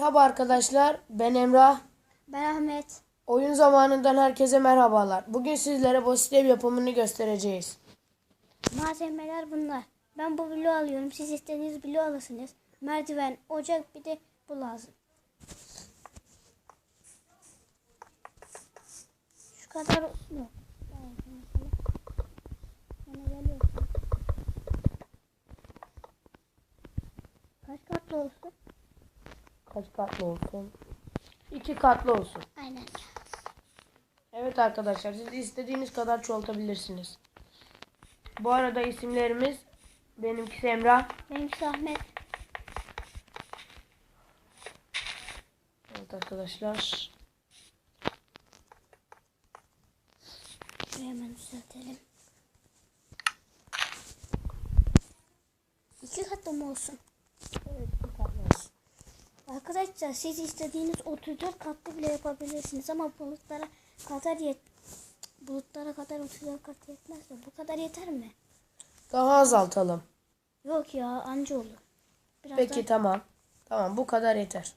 Merhaba arkadaşlar, ben Emrah. Ben Ahmet. Oyun zamanından herkese merhabalar. Bugün sizlere basit ev yapımını göstereceğiz. Malzemeler bunlar. Ben bu bloğu alıyorum. Siz istediğiniz bloğu alırsınız. Merdiven, ocak bir de bu lazım. Şu kadar yok. Kaç katlı olsun? Kaç katlı olsun? İki katlı olsun. Aynen. Evet arkadaşlar, siz istediğiniz kadar çoğaltabilirsiniz. Bu arada isimlerimiz benimkisi Emrah. Benimkisi Ahmet. Evet arkadaşlar. Hemen düzeltelim. İki katlı mı olsun? Evet, iki katlı olsun. Arkadaşlar siz istediğiniz 34 katlı bile yapabilirsiniz ama bulutlara kadar yet bulutlara kadar 34 kat yetmez de bu kadar yeter mi? Daha azaltalım. Yok ya anca olur. Biraz Peki daha- tamam. Tamam bu kadar yeter.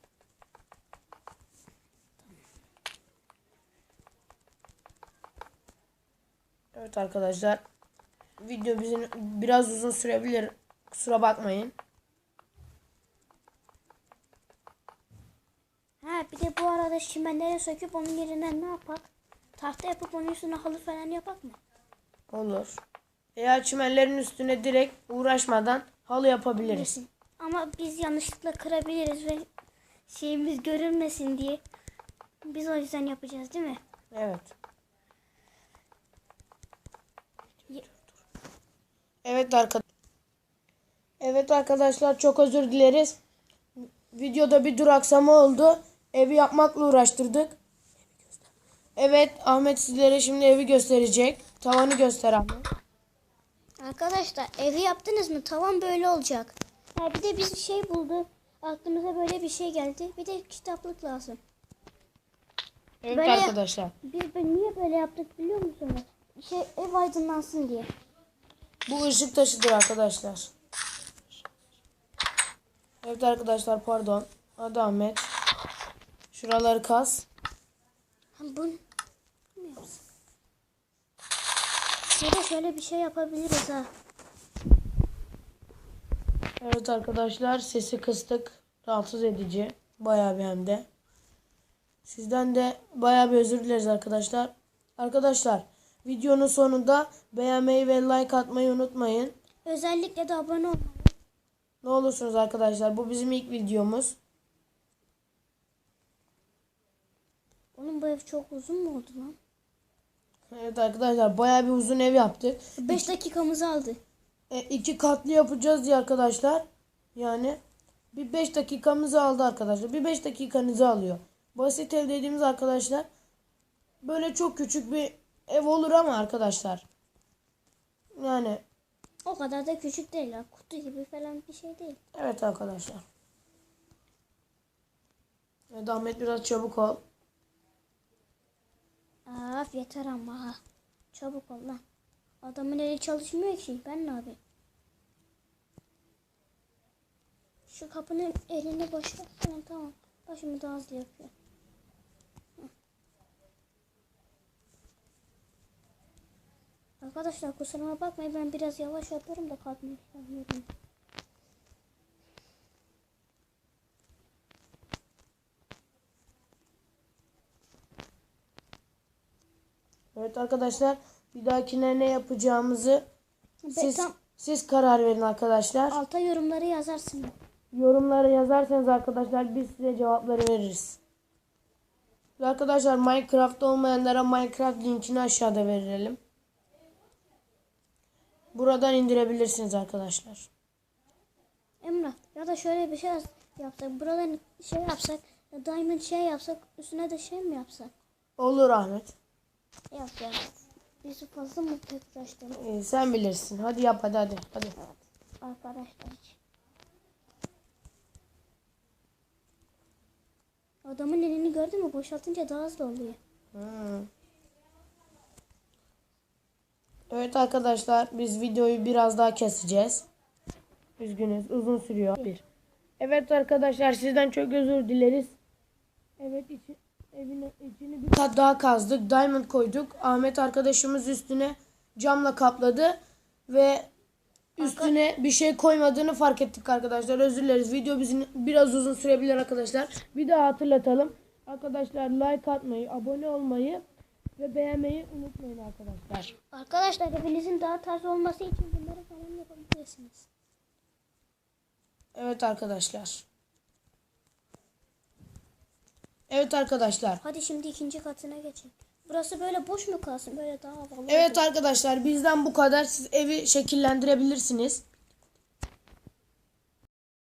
Evet arkadaşlar. Video bizim biraz uzun sürebilir. Kusura bakmayın. Ha bir de bu arada çimenleri söküp onun yerine ne yapak? Tahta yapıp onun üstüne halı falan yapak mı? Olur. Veya çimenlerin üstüne direkt uğraşmadan halı yapabiliriz. Bilirsin. Ama biz yanlışlıkla kırabiliriz ve şeyimiz görünmesin diye biz o yüzden yapacağız değil mi? Evet. Evet arkadaşlar. Evet arkadaşlar çok özür dileriz. Videoda bir duraksama oldu. Evi yapmakla uğraştırdık. Evet Ahmet sizlere şimdi evi gösterecek. Tavanı göster Ahmet. Arkadaşlar evi yaptınız mı? Tavan böyle olacak. Ha bir de biz şey bulduk. Aklımıza böyle bir şey geldi. Bir de kitaplık lazım. Evet Böyle- arkadaşlar. Biz niye böyle yaptık biliyor musunuz? Şey ev aydınlansın diye. Bu ışık taşıdır arkadaşlar. Evet arkadaşlar pardon. Hadi Ahmet. Şuraları kaz. Ha bu ne yapsın? Ya da şöyle bir şey yapabiliriz ha. Evet arkadaşlar sesi kıstık. Rahatsız edici. Bayağı bir hem de. Sizden de bayağı bir özür dileriz arkadaşlar. Arkadaşlar videonun sonunda beğenmeyi ve like atmayı unutmayın. Özellikle de abone olmayı. Ne olursunuz arkadaşlar bu bizim ilk videomuz. Oğlum bu ev çok uzun mu oldu lan? Evet arkadaşlar bayağı bir uzun ev yaptık. 5 dakikamızı aldı. E, iki katlı yapacağız diye arkadaşlar. Yani bir 5 dakikamızı aldı arkadaşlar. Bir 5 dakikanızı alıyor. Basit ev dediğimiz arkadaşlar böyle çok küçük bir ev olur ama arkadaşlar. Yani O kadar da küçük değil ha. Kutu gibi falan bir şey değil. evet arkadaşlar. Evet Ahmet biraz çabuk ol. Yeter ama ha. Çabuk ol lan. Adamın eli çalışmıyor ki. Ben ne yapayım? Şu kapının elini boşalt. Tamam tamam. Başımı daha hızlı yapıyor. Arkadaşlar kusuruma bakmayın ben biraz yavaş yapıyorum da kalkmayı Evet arkadaşlar bir dahakine ne yapacağımızı siz, tam- siz karar verin arkadaşlar. Alta yorumları yazarsın. Yorumlara yazarsanız arkadaşlar biz size cevapları veririz. Ve arkadaşlar Minecraft olmayanlara Minecraft linkini aşağıda verelim. Buradan indirebilirsiniz arkadaşlar. Emrah ya da şöyle bir şey yapsak. Buradan şey yapsak. Diamond şey yapsak. Üstüne de şey mi yapsak? Olur Ahmet. Yap ya. Bizi fazla mı tekrar Ee, sen bilirsin. Hadi yap hadi hadi. hadi. arkadaşlar için. Adamın elini gördün mü? Boşaltınca daha hızlı oluyor. Hmm. Evet arkadaşlar biz videoyu biraz daha keseceğiz. Üzgünüz uzun sürüyor. Bir. Evet arkadaşlar sizden çok özür dileriz. Evet içi, evin içini bir kat daha kazdık. Diamond koyduk. Ahmet arkadaşımız üstüne camla kapladı ve üstüne bir şey koymadığını fark ettik arkadaşlar. Özür dileriz. Video bizim biraz uzun sürebilir arkadaşlar. Bir daha hatırlatalım. Arkadaşlar like atmayı, abone olmayı ve beğenmeyi unutmayın arkadaşlar. Arkadaşlar evinizin daha tarz olması için bunları falan yapabilirsiniz. Evet arkadaşlar. Evet arkadaşlar. Hadi şimdi ikinci katına geçin. Burası böyle boş mu kalsın? Böyle daha havalı. Evet olur. arkadaşlar bizden bu kadar. Siz evi şekillendirebilirsiniz.